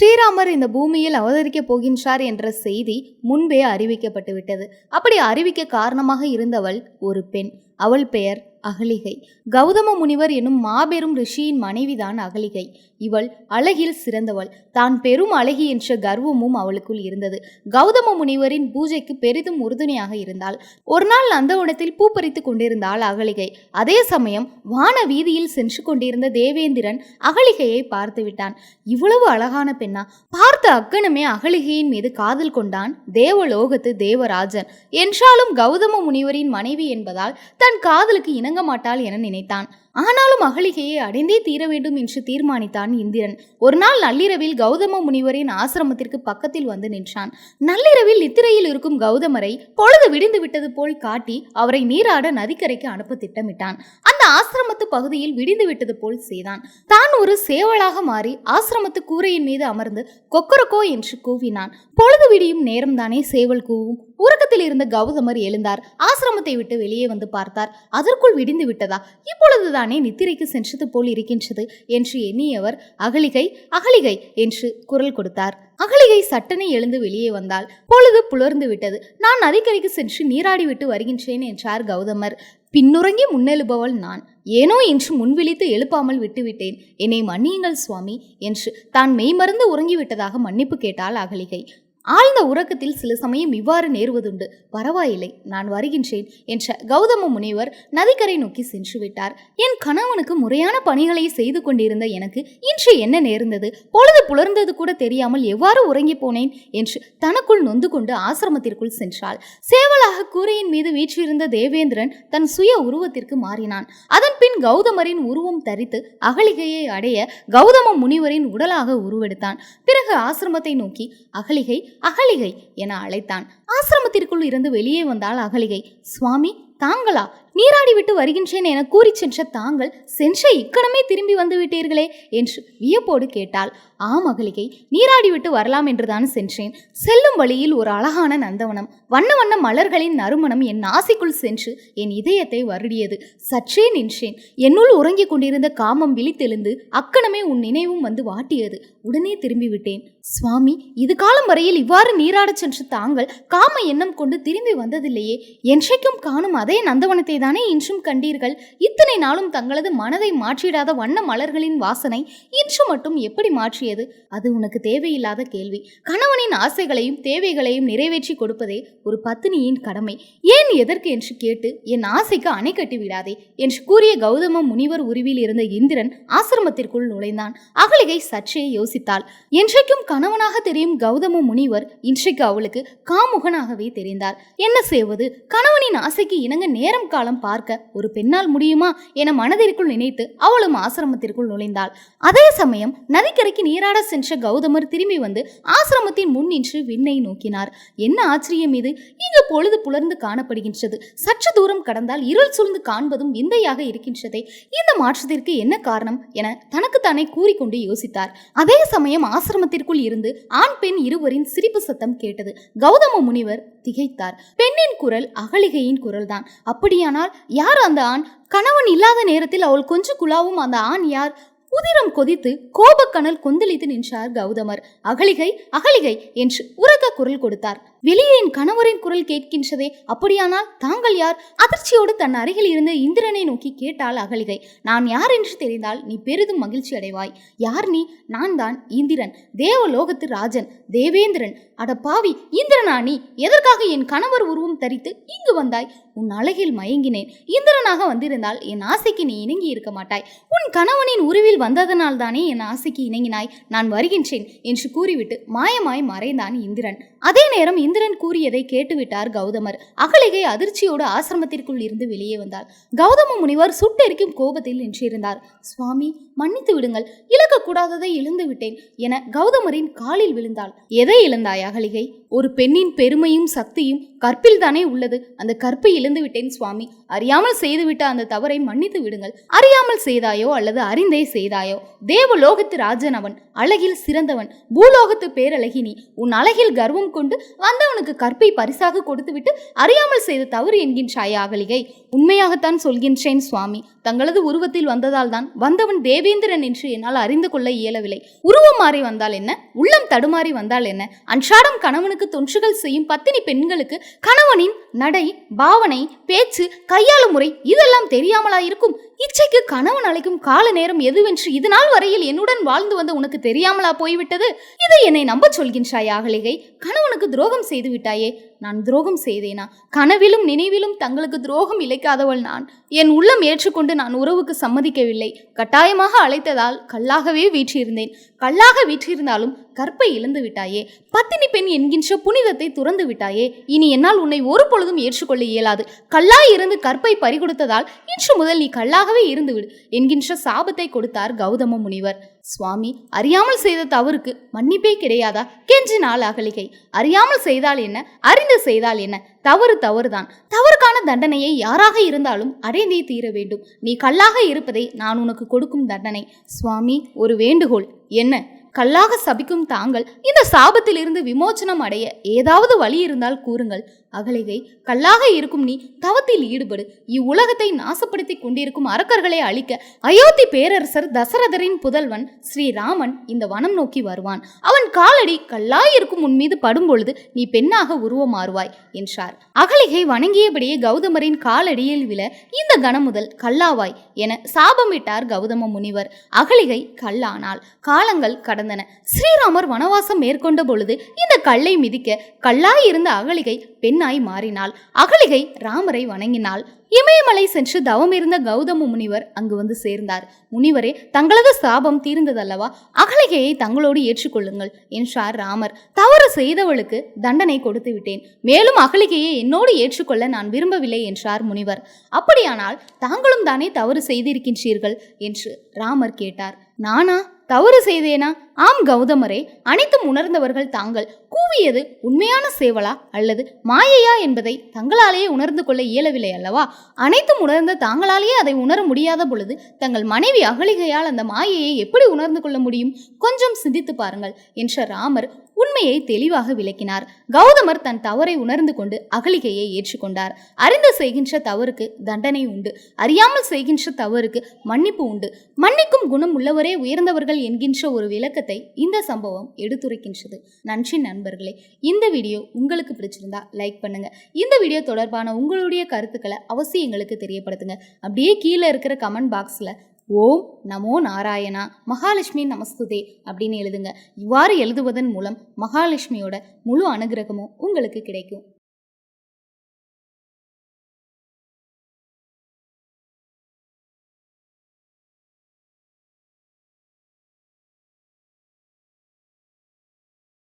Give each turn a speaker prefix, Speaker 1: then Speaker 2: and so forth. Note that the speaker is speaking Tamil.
Speaker 1: ஸ்ரீராமர் இந்த பூமியில் அவதரிக்கப் போகின்றார் என்ற செய்தி முன்பே அறிவிக்கப்பட்டு விட்டது அப்படி அறிவிக்க காரணமாக இருந்தவள் ஒரு பெண். அவள் பெயர் அகலிகை. கௌதம முனிவர் எனும் மாபெரும் ரிஷியின் மனைவிதான் அகலிகை. இவள் அழகில் சிறந்தவள். தான் பெரும் அழகி என்ற கர்வமும் அவளுக்குள் இருந்தது. கௌதம முனிவரின் பூஜைக்கு பெரிதும் உறுதுணையாக இருந்தாள். ஒரு நாள் நந்தவனத்தில் பூ பறித்து கொண்டிருந்தாள் அகலிகை. அதே சமயம் வான வீதியில் சென்று கொண்டிருந்த தேவேந்திரன் அகலிகையை பார்த்து விட்டான். இவ்வளவு அழகான பெண்ணா பார்த்து அக்கணமே அகலிகையின் மீது காதல் கொண்டான். தேவலோகத்து தேவராஜன். என்றாலும் கௌதம முனிவரின் மனைவி என்பதால் தன் காதலுக்கு இணங்க மாட்டாள் என நினைத்தான். ஆனாலும் அகலிகையை அடைந்தே தீர வேண்டும் என்று தீர்மானித்தான் இந்திரன். ஒரு நாள் நள்ளிரவில் கௌதம முனிவரின் ஆசிரமத்திற்கு பக்கத்தில் வந்து நின்றான். நள்ளிரவில் நித்திரையில் இருக்கும் கௌதமரை பொழுது விடிந்து விட்டது போல் காட்டி அவரை நீராட நதிக்கரைக்கு அனுப்ப திட்டமிட்டான். அந்த ஆசிரமத்து பகுதியில் விடிந்து விட்டது போல் செய்தான். தான் ஒரு சேவலாக மாறி ஆசிரமத்து கூரையின் மீது அமர்ந்து கொக்கரக்கோ என்று கூவினான். பொழுது விடியும் நேரம்தானே சேவல் கூவும்? உறக்கத்தில் இருந்த கௌதமர் எழுந்தார். ஆசிரமத்தை விட்டு வெளியே வந்து பார்த்தார். அதற்குள் விடிந்து விட்டதா? இப்பொழுதுதானே நித்திரைக்கு சென்றது போல் இருக்கின்றது என்று எண்ணியவர் அகலிகை அகலிகை என்று குரல் கொடுத்தார். அகலிகை சட்டனை எழுந்து வெளியே வந்தால் பொழுது புலர்ந்து விட்டது. நான் நதிக்கரைக்கு சென்று நீராடி விட்டு வருகின்றேன் என்றார் கௌதமர். பின்னுறங்கி முன்னெழுபவள் நான். ஏனோ இன்று முன்விழித்து எழுப்பாமல் விட்டுவிட்டேன். என்னை மன்னியுங்கள் சுவாமி என்று தான் மெய்மறந்து உறங்கிவிட்டதாக மன்னிப்பு கேட்டாள் அகலிகை. ஆழ்ந்த உறக்கத்தில் சில சமயம் இவ்வாறு நேருவதுண்டு. பரவாயில்லை நான் வருகின்றேன் என்ற கௌதம முனிவர் நதிக்கரை நோக்கி சென்று விட்டார். என் கணவனுக்கு முறையான பணிகளை செய்து கொண்டிருந்த எனக்கு இன்று என்ன நேர்ந்தது? பொழுது புலர்ந்தது கூட தெரியாமல் எவ்வாறு உறங்கி போனேன்? என்று தனக்குள் நொந்து கொண்டு ஆசிரமத்திற்குள் சென்றாள். சேவலாக கூரையின் மீது வீற்றிருந்த தேவேந்திரன் தன் சுய உருவத்திற்கு மாறினான். அதன் பின் கௌதமரின் உருவம் தரித்து அகலிகையை அடைய கௌதம முனிவரின் உடலாக உருவெடுத்தான். பிறகு ஆசிரமத்தை நோக்கி அகலிகை அகலிகை என அழைத்தான். ஆசிரமத்திற்குள் இருந்து வெளியே வந்தாள் அகலிகை. சுவாமி தாங்களா? நீராடி விட்டு வருகின்றேன் என கூறி சென்ற தாங்கள் சென்ற இக்கணமே திரும்பி வந்து விட்டீர்களே என்று வியப்போடு கேட்டாள். ஆ மகளிகை நீராடி விட்டு வரலாம் என்றுதான் சென்றேன். செல்லும் வழியில் ஒரு அழகான நந்தவனம் வண்ண வண்ண மலர்களின் நறுமணம் என் நாசிக்குள் சென்று என் இதயத்தை வருடியது. சற்றே நின்றேன். என்னுள் உறங்கிக் கொண்டிருந்த காமம் விழித்தெழுந்து அக்கணமே உன் நினைவும் வந்து வாட்டியது. உடனே திரும்பிவிட்டேன் சுவாமி இது காலம் வரையில் இவ்வாறு நீராடச் சென்று தாங்கள் காம எண்ணம் கொண்டு திரும்பி வந்ததில்லையே. என்றைக்கும் காணும் அதை நந்தவனத்தை தானே இன்றும் கண்டீர்கள்? இத்தனை நாளும் தங்களது மனதை மாற்றிடாத வண்ண மலர்களின் வாசனை இன்று மட்டும் எப்படி மாற்றியது? அது உனக்கு தேவையில்லாத கேள்வி. கணவனின் ஆசைகளையும் தேவைகளையும் நிறைவேற்றி கொடுப்பதே ஒரு பத்தினியின் கடமை. ஏன் எதற்கு என்று கேட்டு என் ஆசைக்கு அணை கட்டி விடாதே என்று கூறிய கௌதம முனிவர் உருவில் இருந்த இந்திரன் ஆசிரமத்திற்குள் நுழைந்தான். அகலிகை சற்றே யோசித்தாள். என்றைக்கும் கணவனாக தெரியும் கௌதம முனிவர் இன்றைக்கு அவளுக்கு காமுகனாகவே தெரிந்தார். என்ன செய்வது? கணவனின் ஆசைக்கு இணங்க நேரம் காலம் பார்க்க ஒரு பெண்ணால் முடியுமா என மனதிற்குள் நினைத்து அவளும் ஆசிரமத்திற்குள் நுழைந்தாள். அதே சமயம் நதிக்கரைக்கு நீராட சென்ற கௌதமர் திரும்பி வந்து ஆசிரமத்தின் முன் நின்று விண்ணை நோக்கினார். என்ன ஆச்சரியம் இது? இங்கு பொழுது புலர்ந்து காணப்படுகின்றது. சற்று தூரம் கடந்தால் இருள் சூழ்ந்து காண்பதும் விந்தையாக இருக்கின்றதே. இந்த மாற்றத்திற்கு என்ன காரணம்? என தனக்குத்தானே கூறிக்கொண்டு யோசித்தார். அதே சமயம் ஆசிரமத்திற்குள் இருந்து ஆண் பெண் இருவரின் சிரிப்பு சத்தம் கேட்டது. கௌதம முனிவர் திகைத்தார். பெண்ணின் குரல் அகலிகையின் குரல்தான். அப்படியானால் யார் அந்த ஆண்? கணவன் இல்லாத நேரத்தில் அவள் கொஞ்சம் குழாவும் அந்த ஆண் யார்? உதிரம் கொதித்து கோபக்கனல் கொந்தளித்து நின்றார் கௌதமர். அகலிகை அகலிகை என்று உரக்க குரல் கொடுத்தார். வெளியே என் கணவரின் குரல் கேட்கின்றதே அப்படியானால் தாங்கள் யார்? அதிர்ச்சியோடு தன் அருகில் இருந்த இந்திரனை நோக்கி கேட்டாள் அகலிகை. நான் யார் என்று தெரிந்தால் நீ பெரிதும் மகிழ்ச்சி அடைவாய். யார் நீ? நான் தான் இந்திரன். தேவலோகத்து ராஜன். தேவேந்திரன். அட பாவி இந்திரனா நீ? எதற்காக என் கணவர் உருவம் தரித்து இங்கு வந்தாய்? உன் அழகில் மயங்கினேன். இந்திரனாக வந்திருந்தால் என் ஆசைக்கு நீ இணங்கி இருக்க மாட்டாய். உன் கணவனின் உருவில் வந்ததனால் தானே என் ஆசைக்கு இணங்கினாய். நான் வருகின்றேன் என்று கூறிவிட்டு மாயமாய் மறைந்தான் இந்திரன். அதே நேரம் இந்திரன் கூறியதை கேட்டுவிட்டார் கௌதமர். அகலிகை அதிர்ச்சியோடு ஆசிரமத்திற்குள் இருந்து வெளியே வந்தார் கௌதம முனிவர் சுட்டெரிக்கும் கோபத்தில் நின்றிருந்தார். சுவாமி மன்னித்து விடுங்கள். இழக்கக்கூடாததை இழந்து விட்டேன் என கௌதமரின் காலில் விழுந்தாள். எதை இழந்தாய் அகலிகை? ஒரு பெண்ணின் பெருமையும் சக்தியும் கற்பில் தானே உள்ளது. அந்த கற்பை இழந்து விட்டேன் சுவாமி. அறியாமல் செய்துவிட்ட அந்த தவறை மன்னித்து விடுங்கள். அறியாமல் செய்தாயோ அல்லது அறிந்தே செய்தாயோ? தேவலோகத்து ராஜன் அவன் அழகில் சிறந்தவன். பூலோகத்து பேரழகினி. உன் அழகில் கர்வம் கொண்டு வந்தவனுக்கு கற்பை பரிசாக கொடுத்துவிட்டு அறியாமல் செய்த தவறு என்கின்றாய் அகலிகை உண்மையாகத்தான் சொல்கின்றேன் சுவாமி. தங்களது உருவத்தில் வந்ததால் தான் வந்தவன் தேவேந்திரன் என்று என்னால் அறிந்து கொள்ள இயலவில்லை. உருவம் மாறி வந்தால் என்ன? உள்ளம் தடுமாறி வந்தால் என்ன? அன்றாடம் கணவனுக்கு தொன்றுகள் செய்யும் பத்தினி பெண்களுக்கு கணவனின் நடை பாவனை பேச்சு கையாள முறை இதெல்லாம் தெரியாமலா இருக்கும் இச்சைக்கு கணவன் அழைக்கும் கால நேரம் எதுவென்று இது நாள் வரையில் என்னுடன் வாழ்ந்து வந்த உனக்கு தெரியாமலா போய்விட்டது? இதை என்னை நம்பச் சொல்கின்றாய் அகலிகை. கணவனுக்கு துரோகம் செய்து விட்டாயே? நான் துரோகம் செய்தேனா? கனவிலும் நினைவிலும் தங்களுக்கு துரோகம் இழைக்காதவள் நான். என் உள்ளம் ஏற்றுக்கொண்டு நான் உறவுக்கு சம்மதிக்கவில்லை. கட்டாயமாக அழைத்ததால் கல்லாகவே வீற்றிருந்தேன். கல்லாக வீற்றிருந்தாலும் கற்பை இழந்து விட்டாயே? பத்தினி பெண் என்கின்ற புனிதத்தை துறந்து விட்டாயே? இனி என்னால் உன்னை ஒரு எப்பொழுதும் ஏற்றுக்கொள்ள இயலாது. கல்லாய் இருந்து கற்பை பறிகொடுத்ததால் இன்று முதல் நீ கல்லாகவே இருந்துவிடு என்கின்ற சாபத்தை கொடுத்தார் கௌதம முனிவர். சுவாமி அறியாமல் செய்த தவறுக்கு மன்னிப்பே கிடையாதா? கெஞ்சினால் அகலிகை. அறியாமல் செய்தால் என்ன? அறிந்து செய்தால் என்ன? தவறு தவறுதான். தவறுக்கான தண்டனையை யாராக இருந்தாலும் அடைந்தே தீர வேண்டும். நீ கல்லாக இருப்பதை நான் உனக்கு கொடுக்கும் தண்டனை. சுவாமி ஒரு வேண்டுகோள். என்ன? கல்லாக சபிக்கும் தாங்கள் இந்த சாபத்திலிருந்து விமோச்சனம் அடைய ஏதாவது வழி இருந்தால் கூறுங்கள். அகலிகை கல்லாக இருக்கும் நீ தவத்தில் ஈடுபடு. இவ்வுலகத்தை நாசப்படுத்தி கொண்டிருக்கும் அரக்கர்களை அழிக்க அயோத்தி பேரரசர் தசரதரின் புதல்வன் ஸ்ரீராமன் இந்த வனம் நோக்கி வருவான். அவன் காலடி கல்லாயிருக்கும் உன் மீது படும் பொழுது நீ பெண்ணாக உருவமாறுவாய் என்றார். அகலிகை வணங்கியபடியே கௌதமரின் காலடியில் விழ இந்த கணம் முதல் கல்லாவாய் என சாபமிட்டார் கௌதம முனிவர். அகலிகை கல்லானால் காலங்கள் கடந்தன. ஸ்ரீராமர் வனவாசம் மேற்கொண்ட பொழுது இந்த கல்லை மிதிக்க கல்லாயிருந்த அகலிகை பெண் பெண்ணாய் மாறினாள். அகலிகை ராமரை வணங்கினாள். இமயமலை சென்று தவம் இருந்த கௌதம முனிவர் அங்கு வந்து சேர்ந்தார். முனிவரே தங்களது சாபம் தீர்ந்ததல்லவா? அகலிகையை தங்களோடு ஏற்றுக்கொள்ளுங்கள் என்றார் ராமர். தவறு செய்தவளுக்கு தண்டனை கொடுத்து விட்டேன். மேலும் அகலிகையை என்னோடு ஏற்றுக்கொள்ள நான் விரும்பவில்லை என்றார் முனிவர். அப்படியானால் தாங்களும் தானே தவறு செய்திருக்கின்றீர்கள்? என்று ராமர் கேட்டார். நானா? தவறு செய்தேனா? ஆம் கௌதமரே. அனைத்தும் உணர்ந்தவர்கள் தாங்கள். கூவியது உண்மையான சேவலா? அல்லது மாயையா? என்பதை தங்களாலேயே உணர்ந்து கொள்ள இயலவில்லை அல்லவா? அனைத்தும் உணர்ந்த தாங்களாலேயே அதை உணர முடியாத பொழுது தங்கள் மனைவி அகலிகையால் அந்த மாயையை எப்படி உணர்ந்து கொள்ள முடியும்? கொஞ்சம் சிந்தித்து பாருங்கள் என்ற ராமர். உண்மையை தெளிவாக விளக்கினார். கௌதமர் தன் தவறை உணர்ந்து கொண்டு அகலிகையை ஏற்றுக்கொண்டார். அறிந்து செய்கின்ற தவறுக்கு தண்டனை உண்டு. அறியாமல் செய்கின்ற தவறுக்கு மன்னிப்பு உண்டு. மன்னிக்கும் குணம் உள்ளவரே உயர்ந்தவர்கள் என்கின்ற ஒரு விளக்கத்தை இந்த சம்பவம் எடுத்துரைக்கின்றது. நன்றி நண்பர்களே. இந்த வீடியோ உங்களுக்கு பிடிச்சிருந்தா லைக் பண்ணுங்க. இந்த வீடியோ தொடர்பான உங்களுடைய கருத்துக்களை அவசியம் எங்களுக்கு தெரியப்படுத்துங்க. அப்படியே கீழே இருக்கிற கமெண்ட் பாக்ஸில் ஓம் நமோ நாராயணா மகாலட்சுமி நமஸ்துதே அப்படின்னு எழுதுங்க. இவ்வாறு எழுதுவதன் மூலம் மகாலட்சுமியோட முழு அனுகிரகமும் உங்களுக்கு கிடைக்கும்.